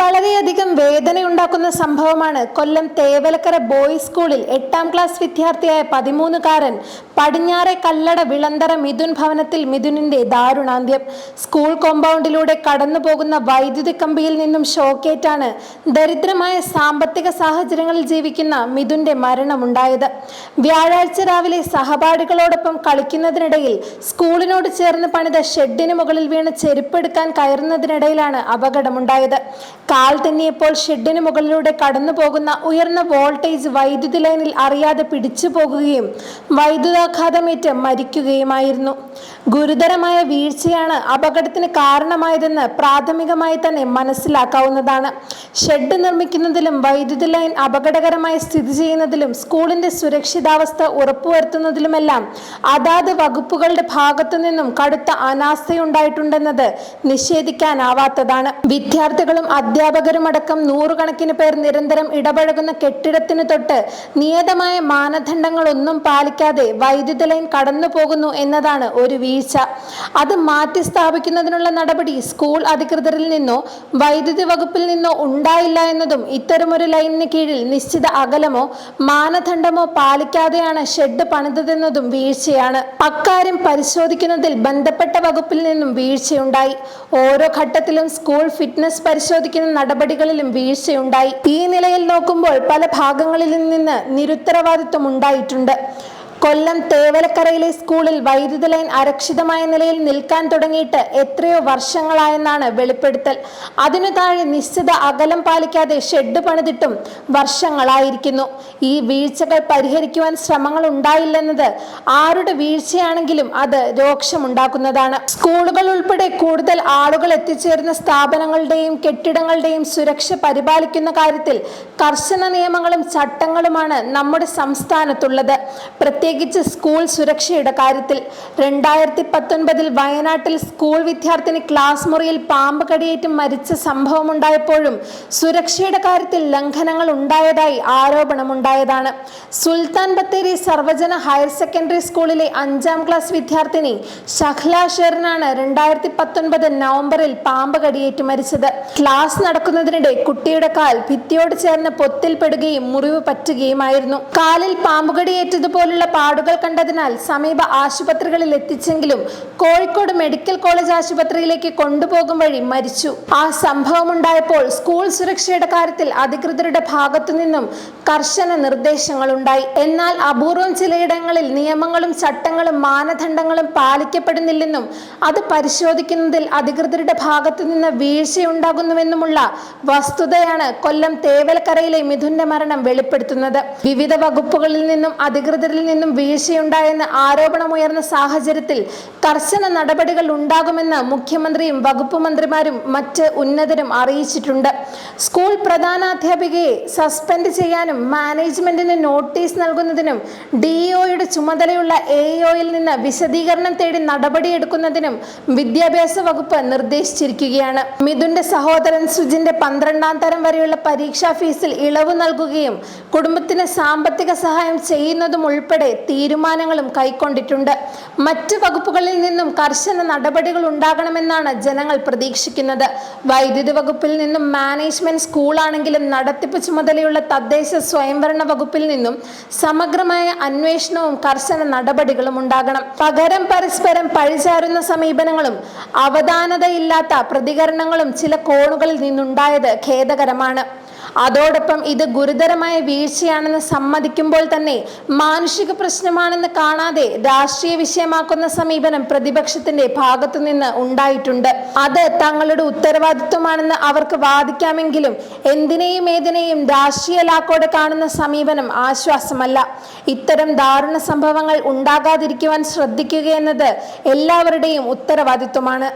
വളരെയധികം വേദനയുണ്ടാക്കുന്ന സംഭവമാണ്. കൊല്ലം തേവലക്കര ബോയ്സ് സ്കൂളിൽ എട്ടാം ക്ലാസ് വിദ്യാർത്ഥിയായ പതിമൂന്നുകാരൻ പടിഞ്ഞാറെ കല്ലട വിളന്തര മിഥുൻ ഭവനത്തിൽ മിഥുനിന്റെ ദാരുണാന്ത്യം. സ്കൂൾ കോമ്പൗണ്ടിലൂടെ കടന്നുപോകുന്ന വൈദ്യുതി കമ്പിയിൽ നിന്നും ഷോക്കേറ്റാണ് ദരിദ്രമായ സാമ്പത്തിക സാഹചര്യങ്ങളിൽ ജീവിക്കുന്ന മിഥുന്റെ മരണമുണ്ടായത്. വ്യാഴാഴ്ച രാവിലെ സഹപാഠികളോടൊപ്പം കളിക്കുന്നതിനിടയിൽ സ്കൂളിനോട് ചേർന്ന് പണിത ഷെഡിന് മുകളിൽ വീണ് ചെരുപ്പെടുക്കാൻ കയറുന്നതിനിടയിലാണ് അപകടമുണ്ടായത്. കാൽ തന്നെയപ്പോൾ ഷെഡിന് മുകളിലൂടെ കടന്നു പോകുന്ന ഉയർന്ന വോൾട്ടേജ് വൈദ്യുതി ലൈനിൽ അറിയാതെ പിടിച്ചു പോകുകയും വൈദ്യുതാഘാതമേറ്റ് മരിക്കുകയുമായിരുന്നു. ഗുരുതരമായ വീഴ്ചയാണ് അപകടത്തിന് കാരണമായതെന്ന് പ്രാഥമികമായി തന്നെ മനസ്സിലാക്കാവുന്നതാണ്. ഷെഡ് നിർമ്മിക്കുന്നതിലും വൈദ്യുതി ലൈൻ അപകടകരമായി സ്ഥിതി ചെയ്യുന്നതിലും സ്കൂളിന്റെ സുരക്ഷിതാവസ്ഥ ഉറപ്പുവരുത്തുന്നതിലുമെല്ലാം അതാത് വകുപ്പുകളുടെ ഭാഗത്തു നിന്നും കടുത്ത അനാസ്ഥയുണ്ടായിട്ടുണ്ടെന്നത് നിഷേധിക്കാനാവാത്തതാണ്. വിദ്യാർത്ഥികളും അടക്കം നൂറുകണക്കിന് പേർ നിരന്തരം ഇടപഴകുന്ന കെട്ടിടത്തിന് തൊട്ട് നിയതമായ മാനദണ്ഡങ്ങളൊന്നും പാലിക്കാതെ വൈദ്യുതി ലൈൻ കടന്നു പോകുന്നു എന്നതാണ് ഒരു വീഴ്ച. അത് മാറ്റി സ്ഥാപിക്കുന്നതിനുള്ള നടപടി സ്കൂൾ അധികൃതരിൽ നിന്നോ വൈദ്യുതി വകുപ്പിൽ നിന്നോ ഉണ്ടായില്ല എന്നതും ഇത്തരമൊരു ലൈനിന് കീഴിൽ നിശ്ചിത അകലമോ മാനദണ്ഡമോ പാലിക്കാതെയാണ് ഷെഡ് പണിതതെന്നതും വീഴ്ചയാണ്. അക്കാര്യം പരിശോധിക്കുന്നതിൽ ബന്ധപ്പെട്ട വകുപ്പിൽ നിന്നും വീഴ്ചയുണ്ടായി. ഓരോ ഘട്ടത്തിലും സ്കൂൾ ഫിറ്റ്നസ് പരിശോധിക്കുന്ന നടപടികളിലും വീഴ്ചയുണ്ടായി. ഈ നിലയിൽ നോക്കുമ്പോൾ പല ഭാഗങ്ങളിൽ നിന്ന് നിരുത്തരവാദിത്വം ഉണ്ടായിട്ടുണ്ട്. കൊല്ലം തേവലക്കരയിലെ സ്കൂളിൽ വൈദ്യുതി ലൈൻ അരക്ഷിതമായ നിലയിൽ നിൽക്കാൻ തുടങ്ങിയിട്ട് എത്രയോ വർഷങ്ങളായെന്നാണ് വെളിപ്പെടുത്തൽ. അതിനു താഴെ നിശ്ചിത അകലം പാലിക്കാതെ ഷെഡ് പണിതിട്ടും വർഷങ്ങളായിരിക്കുന്നു. ഈ വീഴ്ചകൾ പരിഹരിക്കുവാൻ ശ്രമങ്ങൾ ഉണ്ടായില്ലെന്നത് ആരുടെ വീഴ്ചയാണെങ്കിലും അത് രോക്ഷമുണ്ടാക്കുന്നതാണ്. സ്കൂളുകൾ ഉൾപ്പെടെ കൂടുതൽ ആളുകൾ എത്തിച്ചേരുന്ന സ്ഥാപനങ്ങളുടെയും കെട്ടിടങ്ങളുടെയും സുരക്ഷ പരിപാലിക്കുന്ന കാര്യത്തിൽ കർശന നിയമങ്ങളും ചട്ടങ്ങളുമാണ് നമ്മുടെ സംസ്ഥാനത്തുള്ളത്. പ്രത്യേകിച്ച് സ്കൂൾ സുരക്ഷയുടെ കാര്യത്തിൽ രണ്ടായിരത്തി പത്തൊൻപതിൽ വയനാട്ടിൽ സ്കൂൾ വിദ്യാർത്ഥിനി ക്ലാസ് മുറിയിൽ പാമ്പ് കടിയേറ്റ് മരിച്ച സംഭവമുണ്ടായപ്പോഴും സുരക്ഷയുടെ കാര്യത്തിൽ ലംഘനങ്ങൾ ഉണ്ടായതായി ആരോപണമുണ്ടായതാണ്. സുൽത്താൻ ബത്തേരി സർവജന ഹയർ സെക്കൻഡറി സ്കൂളിലെ അഞ്ചാം ക്ലാസ് വിദ്യാർത്ഥിനി ഷഹ്ല ഷെറിനാണ് രണ്ടായിരത്തി പത്തൊൻപത് നവംബറിൽ പാമ്പ് കടിയേറ്റ് മരിച്ചത്. ക്ലാസ് നടക്കുന്നതിനിടെ കുട്ടിയുടെ കാൽ ഭിത്തിയോട് ചേർന്ന് പൊത്തിൽപ്പെടുകയും മുറിവ് പറ്റുകയുമായിരുന്നു. കാലിൽ പാമ്പുകടിയേറ്റതുപോലുള്ള പാടുകൾ കണ്ടതിനാൽ സമീപ ആശുപത്രികളിൽ എത്തിച്ചെങ്കിലും കോഴിക്കോട് മെഡിക്കൽ കോളേജ് ആശുപത്രിയിലേക്ക് കൊണ്ടുപോകും വഴി മരിച്ചു. ആ സംഭവമുണ്ടായപ്പോൾ സ്കൂൾ സുരക്ഷയുടെ കാര്യത്തിൽ അധികൃതരുടെ ഭാഗത്തുനിന്നും കർശന നിർദ്ദേശങ്ങളുണ്ടായി. എന്നാൽ അപൂർവം ചിലയിടങ്ങളിൽ നിയമങ്ങളും ചട്ടങ്ങളും മാനദണ്ഡങ്ങളും പാലിക്കപ്പെടുന്നില്ലെന്നും അത് പരിശോധിക്കുന്നതിൽ അധികൃതരുടെ ഭാഗത്തു നിന്ന് വീഴ്ചയുണ്ടാകുന്നുവെന്നുമുള്ള വസ്തുതയാണ് കൊല്ലം തേവലക്കരയിലെ മിഥുന്റെ മരണം വെളിപ്പെടുത്തുന്നത്. വിവിധ വകുപ്പുകളിൽ നിന്നും അധികൃതരിൽ നിന്നും വീഴ്ചയുണ്ടായെന്ന് ആരോപണമുയർന്ന സാഹചര്യത്തിൽ കർശന നടപടികൾ ഉണ്ടാകുമെന്ന് മുഖ്യമന്ത്രിയും വകുപ്പ് മന്ത്രിമാരും മറ്റ് ഉന്നതരും അറിയിച്ചിട്ടുണ്ട്. സ്കൂൾ പ്രധാനാധ്യാപികയെ സസ്പെൻഡ് ചെയ്യാനും മാനേജ്മെന്റിന് നോട്ടീസ് നൽകുന്നതിനും ഡിഇഒയുടെ ചുമതലയുള്ള എഇഒയിൽ നിന്ന് വിശദീകരണം തേടി നടപടിയെടുക്കുന്നതിനും വിദ്യാഭ്യാസ വകുപ്പ് നിർദ്ദേശിച്ചിരിക്കുകയാണ്. മിഥുന്റെ സഹോദരൻ സുജിന്റെ പന്ത്രണ്ടാം തരം വരെയുള്ള പരീക്ഷാ ഫീസിൽ ഇളവ് നൽകുകയും കുടുംബത്തിന് സാമ്പത്തിക സഹായം ചെയ്യുന്നതും ഉൾപ്പെടെ തീരുമാനങ്ങളും കൈക്കൊണ്ടിട്ടുണ്ട്. മറ്റ് വകുപ്പുകളിൽ നിന്നും കർശന നടപടികൾ ഉണ്ടാകണമെന്നാണ് ജനങ്ങൾ പ്രതീക്ഷിക്കുന്നത്. വൈദ്യുതി വകുപ്പിൽ നിന്നും മാനേജ്മെന്റ് സ്കൂളാണെങ്കിലും നടത്തിപ്പ് ചുമതലയുള്ള തദ്ദേശ സ്വയംഭരണ വകുപ്പിൽ നിന്നും സമഗ്രമായ അന്വേഷണവും കർശന നടപടികളും ഉണ്ടാകണം. പകരം പരസ്പരം പഴിചാരുന്ന സമീപനങ്ങളും അവധാനതയില്ലാത്ത പ്രതികരണങ്ങളും ചില കോണുകളിൽ നിന്നുണ്ടായത് ഖേദകരമാണ്. അതോടൊപ്പം ഇത് ഗുരുതരമായ വീഴ്ചയാണെന്ന് സമ്മതിക്കുമ്പോൾ തന്നെ മാനുഷിക പ്രശ്നമാണെന്ന് കാണാതെ രാഷ്ട്രീയ വിഷയമാക്കുന്ന സമീപനം പ്രതിപക്ഷത്തിന്റെ ഭാഗത്തുനിന്ന് ഉണ്ടായിട്ടുണ്ട്. അത് തങ്ങളുടെ ഉത്തരവാദിത്വമാണെന്ന് അവർക്ക് വാദിക്കാമെങ്കിലും എന്തിനേയും ഏതിനേയും രാഷ്ട്രീയ ലാക്കോടെ കാണുന്ന സമീപനം ആശ്വാസമല്ല. ഇത്തരം ദാരുണ സംഭവങ്ങൾ ഉണ്ടാകാതിരിക്കുവാൻ ശ്രദ്ധിക്കുക എന്നത് എല്ലാവരുടെയും ഉത്തരവാദിത്വമാണ്.